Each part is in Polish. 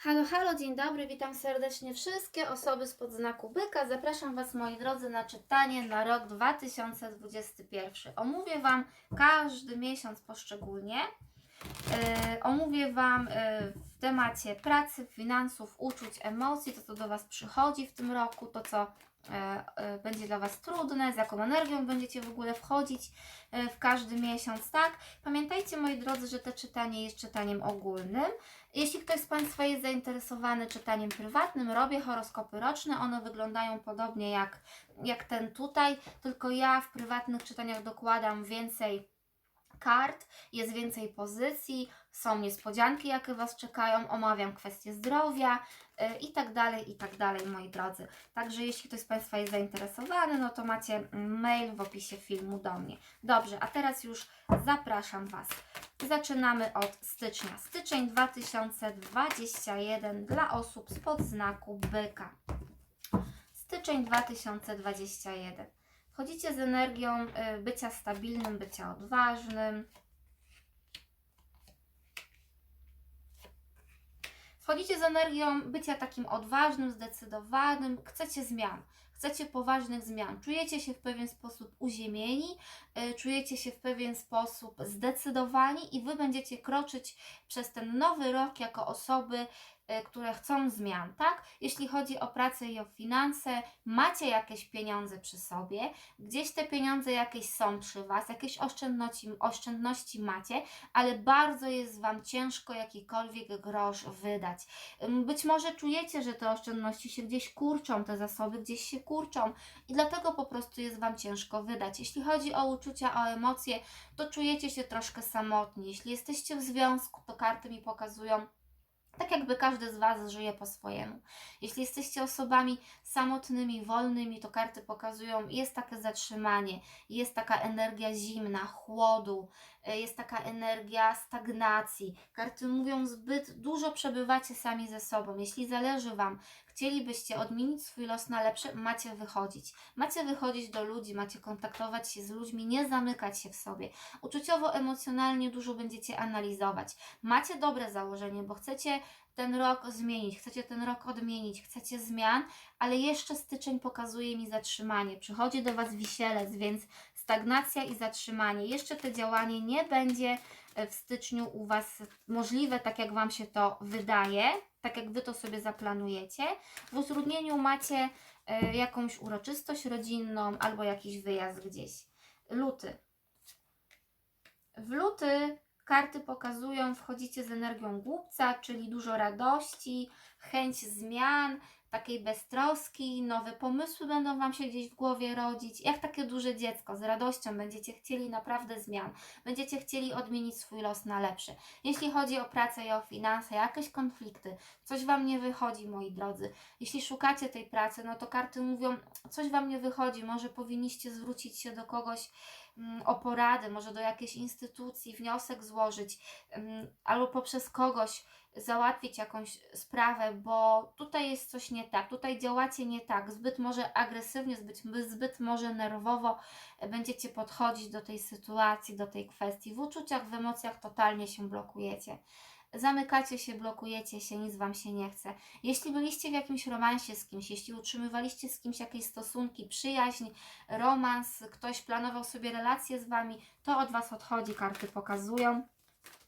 Halo, halo, dzień dobry, witam serdecznie wszystkie osoby spod znaku byka. Zapraszam Was, moi drodzy, na czytanie na rok 2021. Omówię Wam każdy miesiąc poszczególnie. Yy, omówię Wam yy, w temacie pracy, finansów, uczuć, emocji, to co do Was przychodzi w tym roku, to co yy, będzie dla Was trudne, z jaką energią będziecie w ogóle wchodzić w każdy miesiąc, tak? Pamiętajcie, moi drodzy, że to czytanie jest czytaniem ogólnym. Jeśli ktoś z Państwa jest zainteresowany czytaniem prywatnym, robię horoskopy roczne. One wyglądają podobnie jak, jak ten tutaj, tylko ja w prywatnych czytaniach dokładam więcej kart, jest więcej pozycji, są niespodzianki, jakie Was czekają, omawiam kwestie zdrowia yy, i tak dalej, i tak dalej, moi drodzy. Także jeśli ktoś z Państwa jest zainteresowany, no to macie mail w opisie filmu do mnie. Dobrze, a teraz już zapraszam Was. Zaczynamy od stycznia. Styczeń 2021 dla osób spod znaku byka. Styczeń 2021. Wchodzicie z energią y, bycia stabilnym, bycia odważnym. Wchodzicie z energią bycia takim odważnym, zdecydowanym, chcecie zmian, chcecie poważnych zmian, czujecie się w pewien sposób uziemieni, y, czujecie się w pewien sposób zdecydowani i Wy będziecie kroczyć przez ten nowy rok jako osoby, które chcą zmian, tak? Jeśli chodzi o pracę i o finanse, macie jakieś pieniądze przy sobie, gdzieś te pieniądze jakieś są przy Was, jakieś oszczędności, oszczędności macie, ale bardzo jest Wam ciężko jakikolwiek grosz wydać. Być może czujecie, że te oszczędności się gdzieś kurczą, te zasoby gdzieś się kurczą i dlatego po prostu jest Wam ciężko wydać. Jeśli chodzi o uczucia, o emocje, to czujecie się troszkę samotni. Jeśli jesteście w związku, to karty mi pokazują, tak jakby każdy z Was żyje po swojemu. Jeśli jesteście osobami samotnymi, wolnymi, to karty pokazują, jest takie zatrzymanie, jest taka energia zimna, chłodu, y, jest taka energia stagnacji. Karty mówią, zbyt dużo przebywacie sami ze sobą. Jeśli zależy Wam, chcielibyście odmienić swój los na lepszy, macie wychodzić. Macie wychodzić do ludzi, macie kontaktować się z ludźmi, nie zamykać się w sobie. Uczuciowo, emocjonalnie dużo będziecie analizować. Macie dobre założenie, bo chcecie ten rok zmienić, chcecie ten rok odmienić, chcecie zmian, ale jeszcze styczeń pokazuje mi zatrzymanie. Przychodzi do Was wisielec, więc stagnacja i zatrzymanie. Jeszcze to działanie nie będzie e, w styczniu u Was możliwe, tak jak Wam się to wydaje, tak jak Wy to sobie zaplanujecie. W utrudnieniu macie e, jakąś uroczystość rodzinną albo jakiś wyjazd gdzieś. Luty. W luty karty pokazują, wchodzicie z energią głupca, czyli dużo radości, chęć zmian, takiej beztroski, nowe pomysły będą Wam się gdzieś w głowie rodzić. Jak takie duże dziecko, z radością będziecie chcieli naprawdę zmian, będziecie chcieli odmienić swój los na lepszy. Jeśli chodzi o pracę i o finanse, jakieś konflikty, coś Wam nie wychodzi, moi drodzy. Jeśli szukacie tej pracy, no to karty mówią, coś Wam nie wychodzi, może powinniście zwrócić się do kogoś, o poradę, może do jakiejś instytucji, wniosek złożyć, ym, albo poprzez kogoś załatwić jakąś sprawę, bo tutaj jest coś nie tak, tutaj działacie nie tak, zbyt może agresywnie, zbyt, zbyt może nerwowo będziecie podchodzić do tej sytuacji, do tej kwestii. W uczuciach, w emocjach totalnie się blokujecie. Zamykacie się, blokujecie się, nic Wam się nie chce. Jeśli byliście w jakimś romansie z kimś, jeśli utrzymywaliście z kimś jakieś stosunki, przyjaźń, romans, ktoś planował sobie relacje z Wami, to od Was odchodzi, karty pokazują.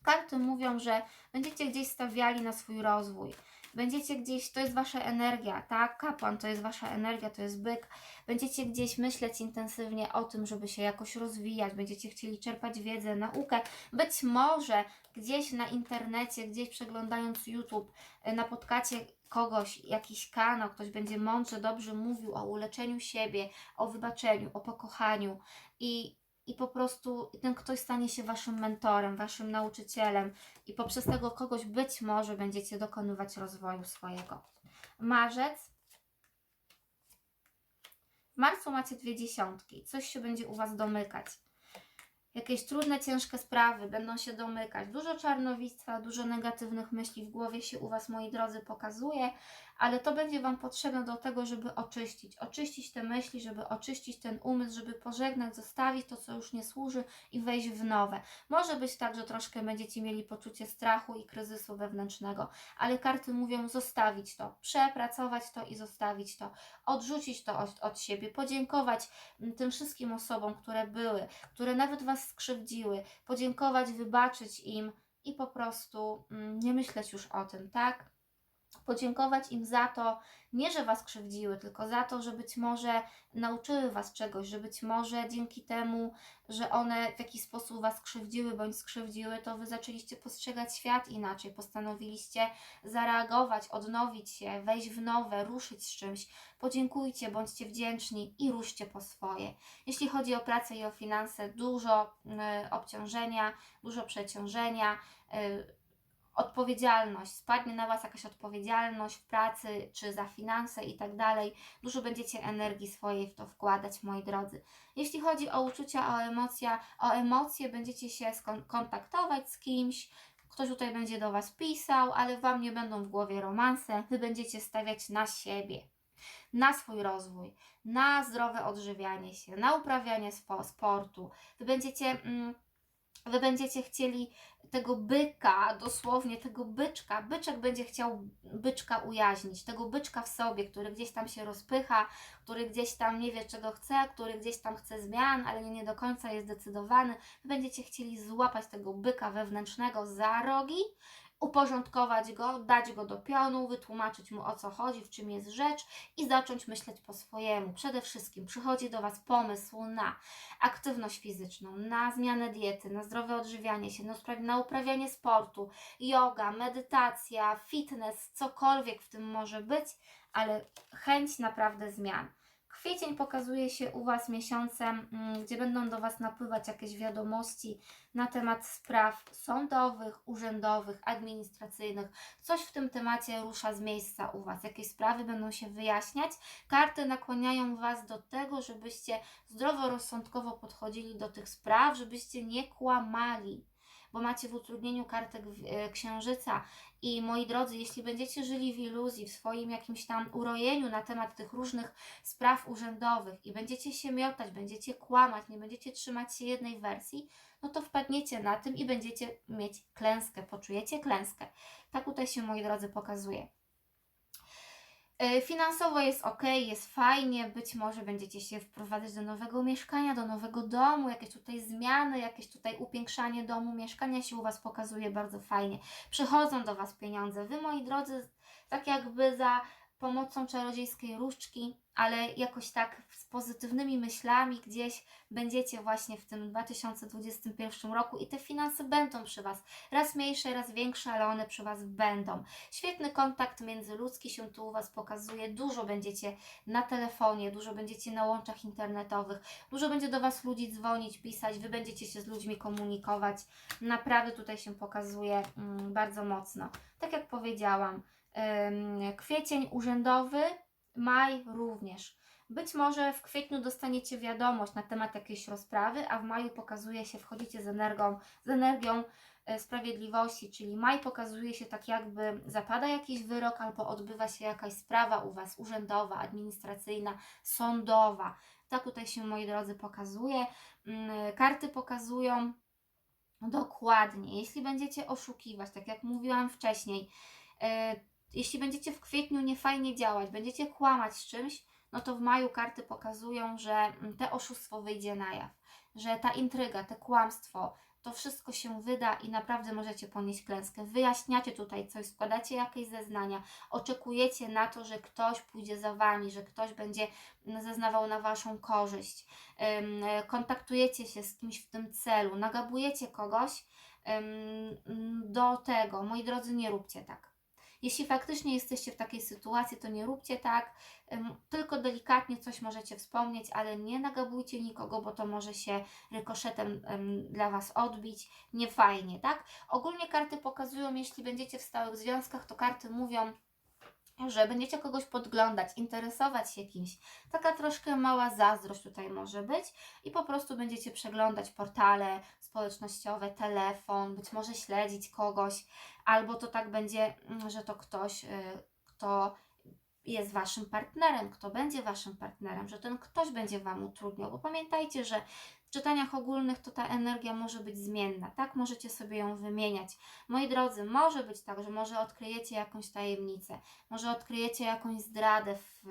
Karty mówią, że będziecie gdzieś stawiali na swój rozwój. Będziecie gdzieś, to jest wasza energia, tak? Kapłan to jest wasza energia, to jest byk. Będziecie gdzieś myśleć intensywnie o tym, żeby się jakoś rozwijać, będziecie chcieli czerpać wiedzę, naukę. Być może gdzieś na internecie, gdzieś przeglądając YouTube, e, napotkacie kogoś, jakiś kanał, ktoś będzie mądrze, dobrze mówił o uleczeniu siebie, o wybaczeniu, o pokochaniu i i po prostu ten ktoś stanie się waszym mentorem, waszym nauczycielem i poprzez tego kogoś być może będziecie dokonywać rozwoju swojego. Marzec. W marcu macie dwie dziesiątki, coś się będzie u was domykać. Jakieś trudne, ciężkie sprawy będą się domykać. Dużo czarnowictwa, dużo negatywnych myśli w głowie się u Was, moi drodzy, pokazuje, ale to będzie Wam potrzebne do tego, żeby oczyścić. Oczyścić te myśli, żeby oczyścić ten umysł, żeby pożegnać, zostawić to, co już nie służy i wejść w nowe. Może być tak, że troszkę będziecie mieli poczucie strachu i kryzysu wewnętrznego, ale karty mówią zostawić to, przepracować to i zostawić to, odrzucić to od, od siebie, podziękować mm, tym wszystkim osobom, które były, które nawet Was skrzywdziły, podziękować, wybaczyć im i po prostu mm, nie myśleć już o tym, tak? Podziękować im za to, nie że Was krzywdziły, tylko za to, że być może nauczyły Was czegoś, że być może dzięki temu, że one w jakiś sposób Was krzywdziły bądź skrzywdziły, to Wy zaczęliście postrzegać świat inaczej, postanowiliście zareagować, odnowić się, wejść w nowe, ruszyć z czymś. Podziękujcie, bądźcie wdzięczni i ruszcie po swoje. Jeśli chodzi o pracę i o finanse, dużo y, obciążenia, dużo przeciążenia. Y, odpowiedzialność, spadnie na Was jakaś odpowiedzialność w pracy czy za finanse i tak dalej. Dużo będziecie energii swojej w to wkładać, moi drodzy. Jeśli chodzi o uczucia, o emocja, o emocje, będziecie się skon- kontaktować z kimś, ktoś tutaj będzie do Was pisał, ale Wam nie będą w głowie romanse, Wy będziecie stawiać na siebie, na swój rozwój, na zdrowe odżywianie się, na uprawianie spo- sportu. Wy będziecie... Mm, Wy będziecie chcieli tego byka, dosłownie tego byczka. Byczek będzie chciał byczka ujaźnić, tego byczka w sobie, który gdzieś tam się rozpycha, który gdzieś tam nie wie czego chce, który gdzieś tam chce zmian, ale nie do końca jest zdecydowany. Wy będziecie chcieli złapać tego byka wewnętrznego za rogi uporządkować go, dać go do pionu, wytłumaczyć mu o co chodzi, w czym jest rzecz i zacząć myśleć po swojemu. Przede wszystkim przychodzi do Was pomysł na aktywność fizyczną, na zmianę diety, na zdrowe odżywianie się, na upra- na uprawianie sportu, yoga, medytacja, fitness, cokolwiek w tym może być, ale chęć naprawdę zmian. Kwiecień pokazuje się u Was miesiącem, mm, gdzie będą do Was napływać jakieś wiadomości na temat spraw sądowych, urzędowych, administracyjnych. Coś w tym temacie rusza z miejsca u Was. Jakieś sprawy będą się wyjaśniać. Karty nakłaniają Was do tego, żebyście zdroworozsądkowo podchodzili do tych spraw, żebyście nie kłamali. Bo macie w utrudnieniu kartę gw- e, księżyca i moi drodzy, jeśli będziecie żyli w iluzji, w swoim jakimś tam urojeniu na temat tych różnych spraw urzędowych i będziecie się miotać, będziecie kłamać, nie będziecie trzymać się jednej wersji, no to wpadniecie na tym i będziecie mieć klęskę, poczujecie klęskę. Tak tutaj się, moi drodzy, pokazuje. E, Finansowo jest ok, jest fajnie, być może będziecie się wprowadzać do nowego mieszkania, do nowego domu, jakieś tutaj zmiany, jakieś tutaj upiększanie domu, mieszkania się u Was pokazuje bardzo fajnie. Przychodzą do Was pieniądze. Wy, moi drodzy, tak jakby za pomocą czarodziejskiej różdżki, ale jakoś tak z pozytywnymi myślami gdzieś będziecie właśnie w tym 2021 roku i te finanse będą przy Was. Raz mniejsze, raz większe, ale one przy Was będą. Świetny kontakt międzyludzki się tu u Was pokazuje. Dużo będziecie na telefonie, dużo będziecie na łączach internetowych, dużo będzie do Was ludzi dzwonić, pisać, Wy będziecie się z ludźmi komunikować. Naprawdę tutaj się pokazuje mm, bardzo mocno. Tak jak powiedziałam, kwiecień urzędowy, maj również. Być może w kwietniu dostaniecie wiadomość na temat jakiejś rozprawy, a w maju pokazuje się, wchodzicie z energią, z energią e, sprawiedliwości, czyli maj pokazuje się tak jakby zapada jakiś wyrok albo odbywa się jakaś sprawa u Was urzędowa, administracyjna, sądowa. Tak tutaj się, moi drodzy, pokazuje. Mm, Karty pokazują dokładnie, jeśli będziecie oszukiwać, tak jak mówiłam wcześniej, e, jeśli będziecie w kwietniu niefajnie działać, będziecie kłamać z czymś, no to w maju karty pokazują, że mm, te oszustwo wyjdzie na jaw, że ta intryga, te kłamstwo, to wszystko się wyda i naprawdę możecie ponieść klęskę. Wyjaśniacie tutaj coś, składacie jakieś zeznania, oczekujecie na to, że ktoś pójdzie za wami, że ktoś będzie mm, zeznawał na waszą korzyść. Kontaktujecie się z kimś w tym celu, nagabujecie kogoś do tego. Moi drodzy, nie róbcie tak. Jeśli faktycznie jesteście w takiej sytuacji, to nie róbcie tak, tylko delikatnie coś możecie wspomnieć, ale nie nagabujcie nikogo, bo to może się rykoszetem dla Was odbić. Nie fajnie, tak? Ogólnie karty pokazują, jeśli będziecie w stałych związkach, to karty mówią, że będziecie kogoś podglądać, interesować się kimś. Taka troszkę mała zazdrość tutaj może być i po prostu będziecie przeglądać portale społecznościowe, telefon, być może śledzić kogoś, albo to tak będzie, mm, że to ktoś, y, kto jest waszym partnerem, kto będzie waszym partnerem, że ten ktoś będzie wam utrudniał, bo pamiętajcie, że w czytaniach ogólnych to ta energia może być zmienna, tak? Możecie sobie ją wymieniać. Moi drodzy, może być tak, że może odkryjecie jakąś tajemnicę, może odkryjecie jakąś zdradę w,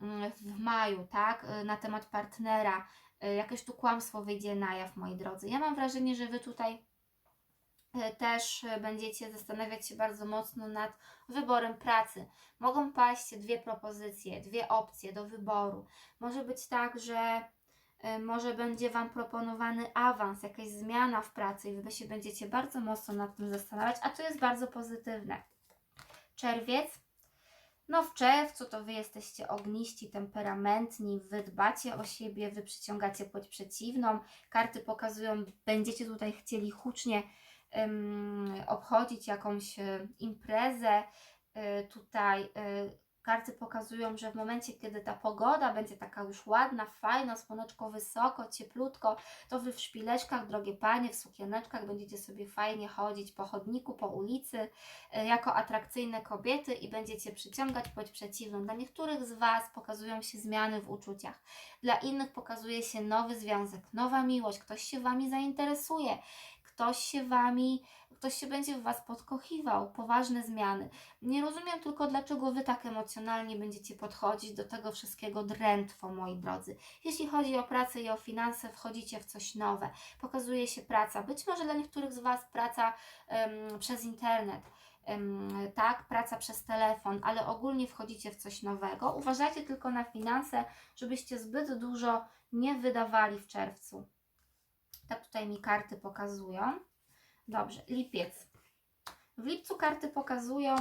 mm, w maju, tak? Y, Na temat partnera, y, jakieś tu kłamstwo wyjdzie na jaw, moi drodzy. Ja mam wrażenie, że wy tutaj też y, będziecie zastanawiać się bardzo mocno nad wyborem pracy. Mogą paść dwie propozycje, dwie opcje do wyboru. Może być tak, że y, może będzie Wam proponowany awans, jakaś zmiana w pracy i Wy się będziecie bardzo mocno nad tym zastanawiać, a to jest bardzo pozytywne. Czerwiec. No w czerwcu to Wy jesteście ogniści, temperamentni, Wy dbacie o siebie, Wy przyciągacie płeć przeciwną. Karty pokazują, będziecie tutaj chcieli hucznie obchodzić jakąś e, imprezę. E, tutaj e, karty pokazują, że w momencie, kiedy ta pogoda będzie taka już ładna, fajna, słoneczko wysoko, cieplutko, to wy w szpileczkach, drogie panie, w sukieneczkach będziecie sobie fajnie chodzić po chodniku, po ulicy, jako atrakcyjne kobiety i będziecie przyciągać płeć przeciwną. Dla niektórych z Was pokazują się zmiany w uczuciach, dla innych pokazuje się nowy związek, nowa miłość, ktoś się Wami zainteresuje, ktoś się Wami, ktoś się będzie w Was podkochiwał, poważne zmiany. Nie rozumiem tylko, dlaczego Wy tak emocjonalnie będziecie podchodzić do tego wszystkiego drętwo, moi drodzy. Jeśli chodzi o pracę i o finanse, wchodzicie w coś nowe. Pokazuje się praca. Być może dla niektórych z Was praca przez internet. tak, praca przez telefon, ale ogólnie wchodzicie w coś nowego. Uważajcie tylko na finanse, żebyście zbyt dużo nie wydawali w czerwcu. Tak tutaj mi karty pokazują. Dobrze, lipiec. W lipcu karty pokazują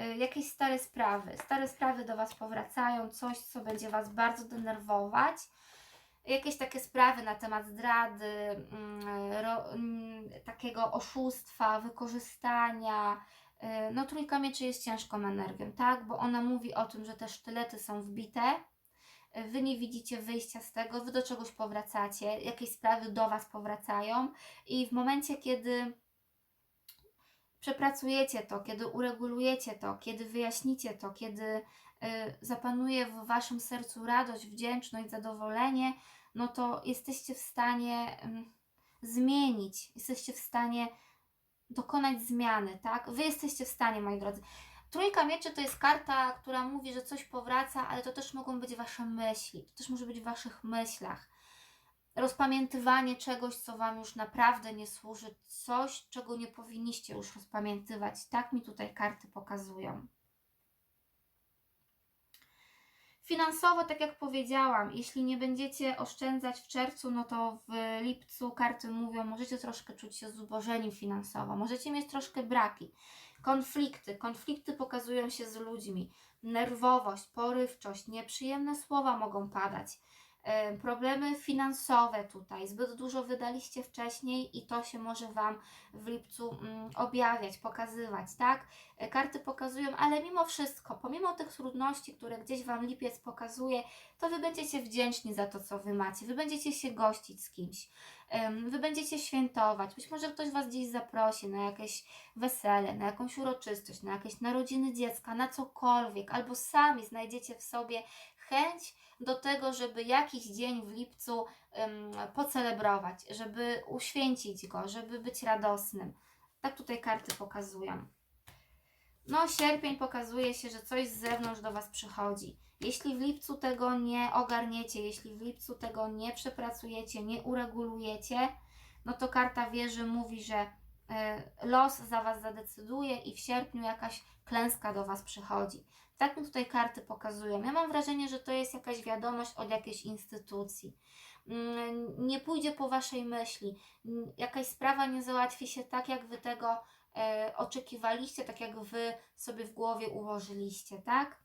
y, jakieś stare sprawy. Stare sprawy do Was powracają, coś, co będzie Was bardzo denerwować. Jakieś takie sprawy na temat zdrady, mm, ro, mm, takiego oszustwa, wykorzystania. Y, No, trójka mieczy jest ciężką energią, tak? Bo ona mówi o tym, że te sztylety są wbite, Wy nie widzicie wyjścia z tego, wy do czegoś powracacie, jakieś sprawy do Was powracają i w momencie, kiedy przepracujecie to, kiedy uregulujecie to, kiedy wyjaśnicie to, kiedy y, zapanuje w Waszym sercu radość, wdzięczność, zadowolenie, no to jesteście w stanie ym, zmienić, jesteście w stanie dokonać zmiany, tak? Wy jesteście w stanie, moi drodzy. Trójka mieczy to jest karta, która mówi, że coś powraca, ale to też mogą być Wasze myśli, to też może być w Waszych myślach. Rozpamiętywanie czegoś, co Wam już naprawdę nie służy, coś, czego nie powinniście już rozpamiętywać. Tak mi tutaj karty pokazują. Finansowo, tak jak powiedziałam, jeśli nie będziecie oszczędzać w czerwcu, no to w lipcu karty mówią, możecie troszkę czuć się zubożeni finansowo, możecie mieć troszkę braki. Konflikty. Konflikty pokazują się z ludźmi. Nerwowość, porywczość, nieprzyjemne słowa mogą padać. E, Problemy finansowe tutaj. Zbyt dużo wydaliście wcześniej i to się może Wam w lipcu mm, objawiać, pokazywać, tak? E, Karty pokazują, ale mimo wszystko, pomimo tych trudności, które gdzieś Wam lipiec pokazuje, to Wy będziecie wdzięczni za to, co Wy macie. Wy będziecie się gościć z kimś. Wy będziecie świętować. Być może ktoś Was gdzieś zaprosi na jakieś wesele, na jakąś uroczystość, na jakieś narodziny dziecka, na cokolwiek, albo sami znajdziecie w sobie chęć do tego, żeby jakiś dzień w lipcu em, pocelebrować, żeby uświęcić go, żeby być radosnym. Tak tutaj karty pokazują. No, sierpień pokazuje się, że coś z zewnątrz do Was przychodzi. Jeśli w lipcu tego nie ogarniecie, jeśli w lipcu tego nie przepracujecie, nie uregulujecie, no to karta wieży mówi, że e, los za Was zadecyduje i w sierpniu jakaś klęska do Was przychodzi. Tak mi tutaj karty pokazują. Ja mam wrażenie, że to jest jakaś wiadomość od jakiejś instytucji. Mm, Nie pójdzie po Waszej myśli. Mm, Jakaś sprawa nie załatwi się tak, jak Wy tego e, oczekiwaliście, tak jak Wy sobie w głowie ułożyliście, tak?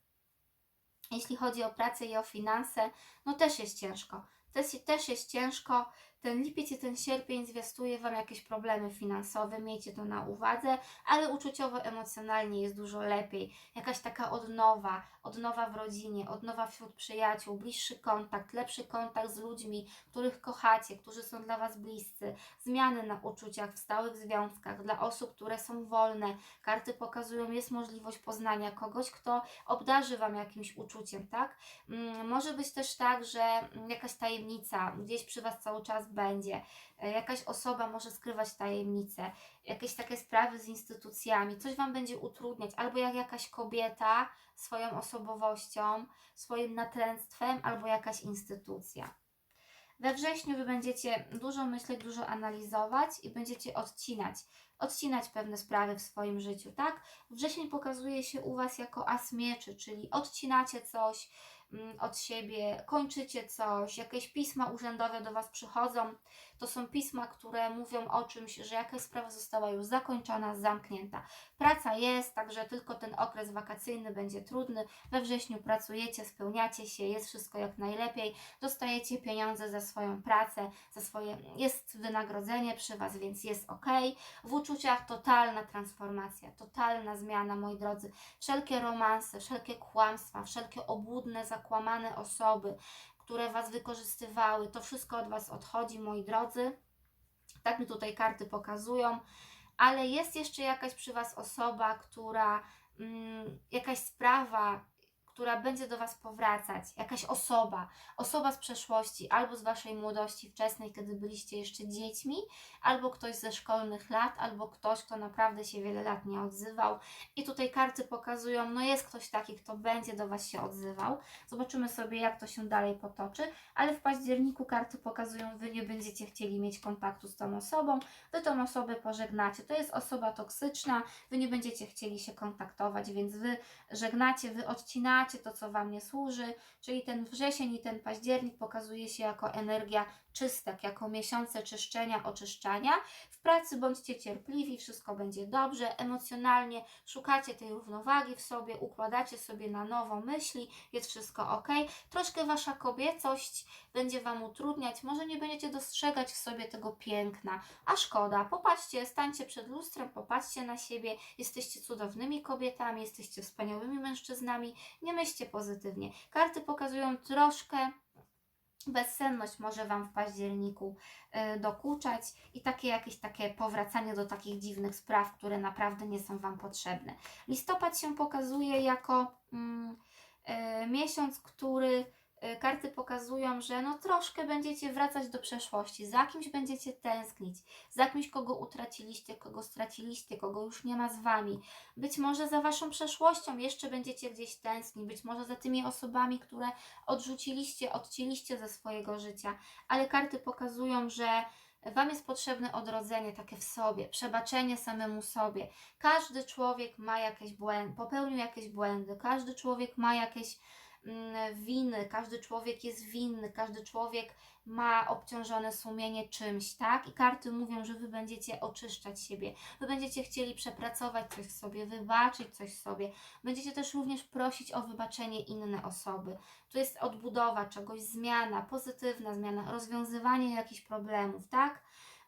Jeśli chodzi o pracę i o finanse, no też jest ciężko. Też, też jest ciężko. Ten lipiec i ten sierpień zwiastuje Wam jakieś problemy finansowe, miejcie to na uwadze, ale uczuciowo, emocjonalnie jest dużo lepiej. Jakaś taka odnowa, odnowa w rodzinie, odnowa wśród przyjaciół, bliższy kontakt, lepszy kontakt z ludźmi, których kochacie, którzy są dla Was bliscy, zmiany na uczuciach w stałych związkach, dla osób, które są wolne. Karty pokazują, jest możliwość poznania kogoś, kto obdarzy Wam jakimś uczuciem, tak? Mm, Może być też tak, że jakaś tajemnica gdzieś przy Was cały czas będzie, E, jakaś osoba może skrywać tajemnice, jakieś takie sprawy z instytucjami, coś Wam będzie utrudniać, albo jak jakaś kobieta swoją osobowością, swoim natręctwem, albo jakaś instytucja. We wrześniu Wy będziecie dużo myśleć, dużo analizować i będziecie odcinać, odcinać pewne sprawy w swoim życiu, tak? Wrzesień pokazuje się u Was jako as mieczy, czyli odcinacie coś od siebie, kończycie coś, jakieś pisma urzędowe do Was przychodzą. To są pisma, które mówią o czymś, że jakaś sprawa została już zakończona, zamknięta. Praca jest, także tylko ten okres wakacyjny będzie trudny. We wrześniu pracujecie, spełniacie się, jest wszystko jak najlepiej, dostajecie pieniądze za swoją pracę, za swoje, jest wynagrodzenie przy Was, więc jest ok. W uczuciach totalna transformacja, totalna zmiana, moi drodzy. Wszelkie romanse, wszelkie kłamstwa, wszelkie obłudne, zakłamane osoby, które Was wykorzystywały, to wszystko od Was odchodzi, moi drodzy. Tak mi tutaj karty pokazują. Ale jest jeszcze jakaś przy Was osoba, która, mm, jakaś sprawa, która będzie do Was powracać, jakaś osoba, osoba z przeszłości, albo z Waszej młodości wczesnej, kiedy byliście jeszcze dziećmi, albo ktoś ze szkolnych lat, albo ktoś, kto naprawdę się wiele lat nie odzywał. I tutaj karty pokazują, no jest ktoś taki, kto będzie do Was się odzywał. Zobaczymy sobie, jak to się dalej potoczy, ale w październiku karty pokazują, Wy nie będziecie chcieli mieć kontaktu z tą osobą, Wy tą osobę pożegnacie. To jest osoba toksyczna, Wy nie będziecie chcieli się kontaktować, więc Wy żegnacie, Wy odcinacie to, co Wam nie służy, czyli ten wrzesień i ten październik pokazuje się jako energia czystek, jako miesiące czyszczenia, oczyszczania. W pracy bądźcie cierpliwi, wszystko będzie dobrze, emocjonalnie szukacie tej równowagi w sobie, układacie sobie na nowo myśli, jest wszystko ok. Troszkę Wasza kobiecość będzie Wam utrudniać, może nie będziecie dostrzegać w sobie tego piękna, a szkoda. Popatrzcie, stańcie przed lustrem, popatrzcie na siebie, jesteście cudownymi kobietami, jesteście wspaniałymi mężczyznami, nie myślcie pozytywnie. Karty pokazują troszkę bezsenność może Wam w październiku y, dokuczać i takie jakieś takie powracanie do takich dziwnych spraw, które naprawdę nie są Wam potrzebne. Listopad się pokazuje jako mm, y, miesiąc, który karty pokazują, że no troszkę będziecie wracać do przeszłości, za kimś będziecie tęsknić, za kimś, kogo utraciliście, kogo straciliście, kogo już nie ma z Wami. Być może za Waszą przeszłością jeszcze będziecie gdzieś tęsknić, być może za tymi osobami, które odrzuciliście, odcięliście ze swojego życia, ale karty pokazują, że Wam jest potrzebne odrodzenie takie w sobie, przebaczenie samemu sobie. Każdy człowiek ma jakieś błędy, popełnił jakieś błędy, każdy człowiek ma jakieś mm, winy, każdy człowiek jest winny, każdy człowiek ma obciążone sumienie czymś, tak? I karty mówią, że Wy będziecie oczyszczać siebie, Wy będziecie chcieli przepracować coś sobie, wybaczyć coś sobie, będziecie też również prosić o wybaczenie inne osoby. Tu jest odbudowa czegoś, zmiana, pozytywna zmiana, rozwiązywanie jakichś problemów, tak?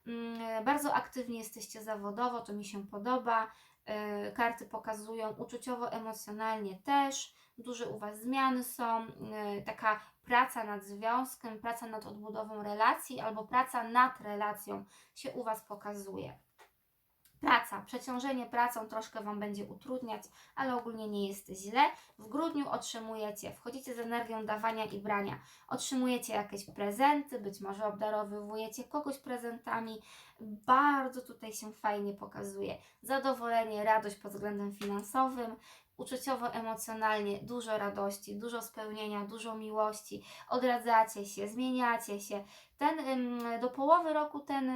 Mm, Bardzo aktywni jesteście zawodowo, to mi się podoba. Yy, Karty pokazują uczuciowo, emocjonalnie też. Duże u Was zmiany są, yy, taka praca nad związkiem, praca nad odbudową relacji albo praca nad relacją się u Was pokazuje. Praca, przeciążenie pracą troszkę Wam będzie utrudniać, ale ogólnie nie jest źle. W grudniu otrzymujecie, wchodzicie z energią dawania i brania, otrzymujecie jakieś prezenty, być może obdarowywujecie kogoś prezentami. Bardzo tutaj się fajnie pokazuje. Zadowolenie, radość pod względem finansowym, uczuciowo, emocjonalnie dużo radości, dużo spełnienia, dużo miłości, odradzacie się, zmieniacie się. Ten, do połowy roku ten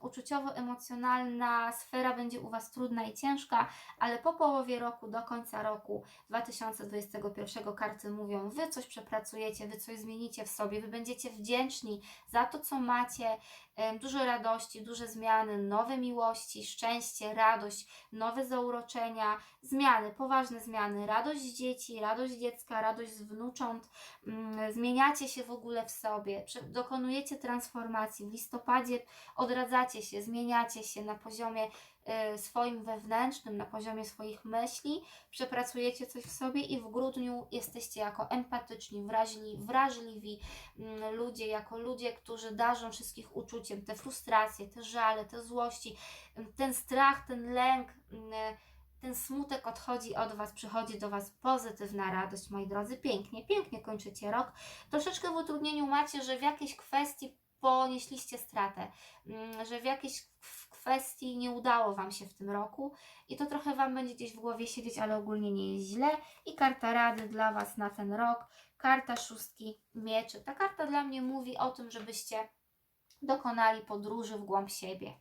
uczuciowo-emocjonalna sfera będzie u Was trudna i ciężka, ale po połowie roku, do końca roku 2021 karty mówią, Wy coś przepracujecie, Wy coś zmienicie w sobie, Wy będziecie wdzięczni za to, co macie dużo radości, duże zmiany, nowe miłości, szczęście, radość, nowe zauroczenia, zmiany, poważne zmiany, radość dzieci, radość dziecka, radość z wnucząt, mm, zmieniacie się w ogóle w sobie, dokonujecie transformacji. W listopadzie odradzacie się, zmieniacie się na poziomie y, swoim wewnętrznym, na poziomie swoich myśli, przepracujecie coś w sobie i w grudniu jesteście jako empatyczni, wrażli, wrażliwi mm, ludzie, jako ludzie, którzy darzą wszystkich uczuciem, te frustracje, te żale, te złości, ten strach, ten lęk, mm, ten smutek odchodzi od Was, przychodzi do Was pozytywna radość, moi drodzy. Pięknie, pięknie kończycie rok. Troszeczkę w utrudnieniu macie, że w jakiejś kwestii ponieśliście stratę, mm, że w jakiejś kwestii nie udało Wam się w tym roku i to trochę Wam będzie gdzieś w głowie siedzieć, ale ogólnie nie jest źle. I karta rady dla Was na ten rok, karta szóstki mieczy. Ta karta dla mnie mówi o tym, żebyście dokonali podróży w głąb siebie,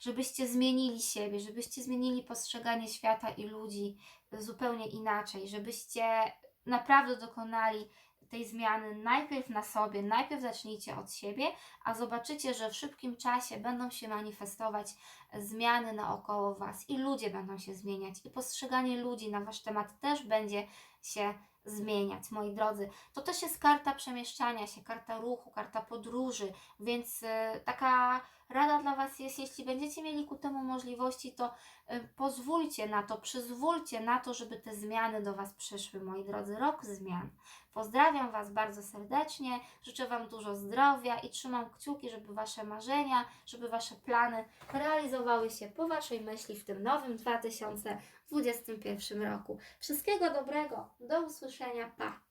żebyście zmienili siebie, żebyście zmienili postrzeganie świata i ludzi zupełnie inaczej, żebyście naprawdę dokonali tej zmiany najpierw na sobie, najpierw zacznijcie od siebie, a zobaczycie, że w szybkim czasie będą się manifestować zmiany naokoło Was i ludzie będą się zmieniać i postrzeganie ludzi na Wasz temat też będzie się zmieniać, moi drodzy. To też jest karta przemieszczania się, karta ruchu, karta podróży, więc y, taka rada dla Was jest, jeśli będziecie mieli ku temu możliwości, to y, pozwólcie na to, przyzwólcie na to, żeby te zmiany do Was przyszły, moi drodzy. Rok zmian. Pozdrawiam Was bardzo serdecznie, życzę Wam dużo zdrowia i trzymam kciuki, żeby Wasze marzenia, żeby Wasze plany realizowały się po Waszej myśli w tym nowym 2021 roku. Wszystkiego dobrego, do usłyszenia, pa!